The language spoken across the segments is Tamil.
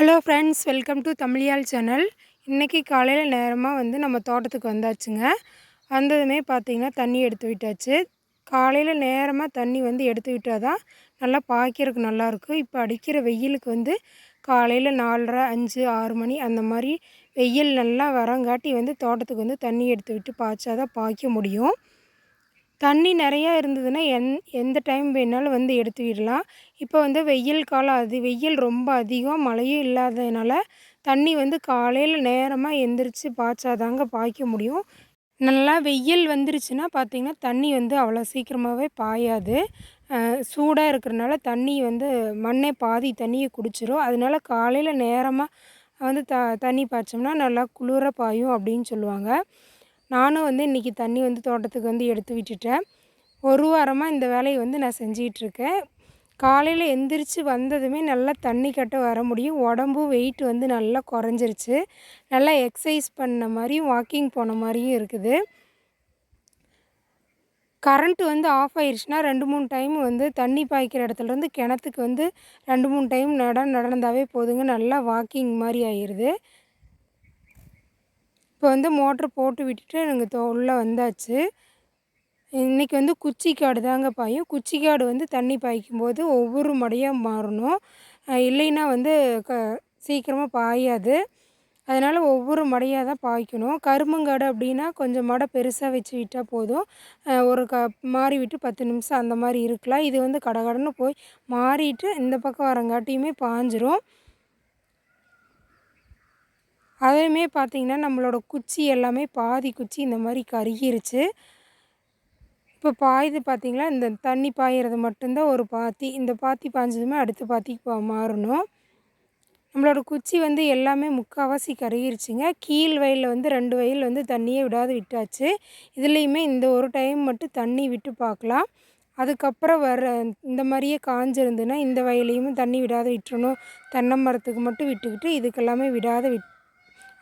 ஹலோ ஃப்ரெண்ட்ஸ் வெல்கம் டு தமிழியால் சேனல் இன்றைக்கி காலையில் நேரமாக வந்து நம்ம தோட்டத்துக்கு வந்தாச்சுங்க. வந்ததுமே பார்த்திங்கன்னா தண்ணி எடுத்து விட்டாச்சு. காலையில் நேரமாக தண்ணி வந்து எடுத்து விட்டால் தான் நல்லா பாய்க்கிறதுக்கு நல்லாயிருக்கும் இப்போ அடிக்கிற வெயிலுக்கு வந்து காலையில் நாலரை அஞ்சு ஆறு மணி அந்த மாதிரி வெயில் நல்லா வரங்காட்டி வந்து தோட்டத்துக்கு வந்து தண்ணி எடுத்து விட்டு பாய்ச்சா தான் பாய்க்க முடியும். தண்ணி நிறையா இருந்ததுன்னா எந் எந்த டைம் வேணாலும் வந்து எடுத்து விடலாம் இப்போ வந்து வெயில் காலம் அது வெயில் ரொம்ப அதிகம் மழையும் இல்லாததுனால தண்ணி வந்து காலையில் நேரமாக எந்திரிச்சு பாய்ச்சாதாங்க பாய்க்க முடியும். நல்லா வெயில் வந்துருச்சுன்னா பார்த்திங்கன்னா தண்ணி வந்து அவ்வளோ சீக்கிரமாகவே பாயாது. சூடாக இருக்கிறனால தண்ணி வந்து மண்ணே பாதி தண்ணியை குடிச்சிரும். அதனால காலையில் நேரமாக வந்து த தண்ணி பாய்ச்சோம்னா நல்லா குளிர பாயும் அப்படின்னு சொல்லுவாங்க. நானும் வந்து இன்றைக்கி தண்ணி வந்து தோட்டத்துக்கு வந்து எடுத்து விட்டுட்டேன். ஒரு வாரமாக இந்த வேலையை வந்து நான் செஞ்சிகிட்ருக்கேன். காலையில் எந்திரிச்சு வந்ததுமே நல்லா தண்ணி கட்ட வர முடியும். உடம்பும் வெயிட் வந்து நல்லா குறைஞ்சிருச்சு. நல்லா எக்ஸசைஸ் பண்ண மாதிரியும் வாக்கிங் போன மாதிரியும் இருக்குது. கரண்ட்டு வந்து ஆஃப் ஆயிடுச்சுன்னா ரெண்டு மூணு டைம் வந்து தண்ணி பாய்க்கிற இடத்துலேருந்து கிணத்துக்கு வந்து ரெண்டு மூணு டைம் நட நடந்தாவே போதுங்க. நல்லா வாக்கிங் மாதிரி ஆயிடுது இப்போ வந்து மோட்ரு போட்டு விட்டுட்டு எனக்கு தோ உள்ளே வந்தாச்சு. இன்றைக்கி வந்து குச்சி காடு தாங்க பாயும். குச்சி காடு வந்து தண்ணி பாய்க்கும்போது ஒவ்வொரு மடையாக மாறணும். இல்லைன்னா வந்து க சீக்கிரமாக பாயாது. அதனால் ஒவ்வொரு மடையாக தான் பாய்க்கணும். கருமங்காடு அப்படின்னா கொஞ்சம் மடை பெருசாக வச்சு விட்டால் போதும். ஒரு க மாறி விட்டு பத்து நிமிஷம் அந்த மாதிரி இருக்கலாம். இது வந்து கடகடன்னு போய் மாறிட்டு இந்த பக்கம் வரங்காட்டியுமே பாஞ்சிரும். அதையுமே பார்த்திங்கன்னா நம்மளோட குச்சி எல்லாமே பாதி குச்சி இந்த மாதிரி கருகிருச்சு. இப்போ பாயுது பார்த்திங்களா இந்த தண்ணி பாயிறது மட்டும்தான் ஒரு பாத்தி. இந்த பாத்தி பாய்ஞ்சதுமே அடுத்த பாத்திக்கு பா மாறணும். நம்மளோட குச்சி வந்து எல்லாமே முக்கால்வாசி கருகிருச்சுங்க. கீழ் வயலில் வந்து ரெண்டு வயல் வந்து தண்ணியே விடாது விட்டாச்சு. இதுலேயுமே இந்த ஒரு டைம் மட்டும் தண்ணி விட்டு பார்க்கலாம் அதுக்கப்புறம் வர இந்த மாதிரியே காஞ்சிருந்துன்னா இந்த வயலையும் தண்ணி விடாத விட்டுறணும். தென்னை மரத்துக்கு மட்டும் விட்டுக்கிட்டு இதுக்கெல்லாமே விடாத விட்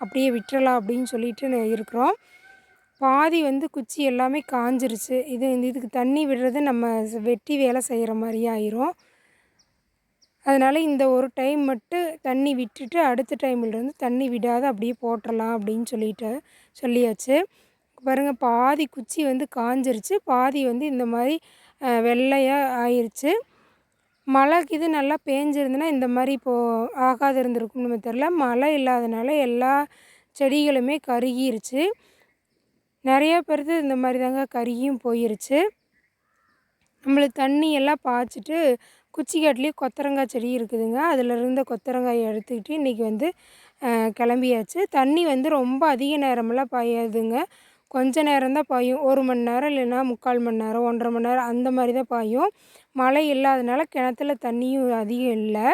அப்படியே விட்டுறலாம் அப்படின்னு சொல்லிட்டு இருக்கிறோம். பாதி வந்து குச்சி எல்லாமே காஞ்சிருச்சு. இது இதுக்கு தண்ணி விடுறது நம்ம வெட்டி வேலை செய்கிற மாதிரியே ஆயிரும். அதனால் இந்த ஒரு டைம் மட்டும் தண்ணி விட்டுட்டு அடுத்த டைமில்ருந்து தண்ணி விடாத அப்படியே போட்டுடலாம் அப்படின்னு சொல்லிட்டு சொல்லியாச்சு. பாருங்கள் பாதி குச்சி வந்து காஞ்சிருச்சு. பாதி வந்து இந்த மாதிரி வெள்ளையாக ஆயிடுச்சு மழைக்கு இது நல்லா பேஞ்சிருந்துன்னா இந்த மாதிரி இப்போது ஆகாது இருந்திருக்கும் நம்ம தெரில மழை இல்லாதனால எல்லா செடிகளுமே கருகிருச்சு. நிறைய பேர்த்து இந்த மாதிரி தாங்க கருகியும் போயிருச்சு. நம்மளுக்கு தண்ணி எல்லாம் பாய்ச்சிட்டு குச்சிக்காட்டிலேயே கொத்தரங்காய் செடி இருக்குதுங்க. அதில் இருந்த கொத்தரங்காயை எடுத்துக்கிட்டு இன்றைக்கி வந்து கிளம்பியாச்சு. தண்ணி வந்து ரொம்ப அதிக நேரமெல்லாம் பாயாதுங்க. கொஞ்ச நேரம் தான் பாயும். ஒரு மணி நேரம் இல்லைன்னா முக்கால் மணி நேரம் ஒன்றரை மணி நேரம் அந்த மாதிரி தான் பாயும். மழை இல்லாதனால கிணத்துல தண்ணியும் அதிகம் இல்லை.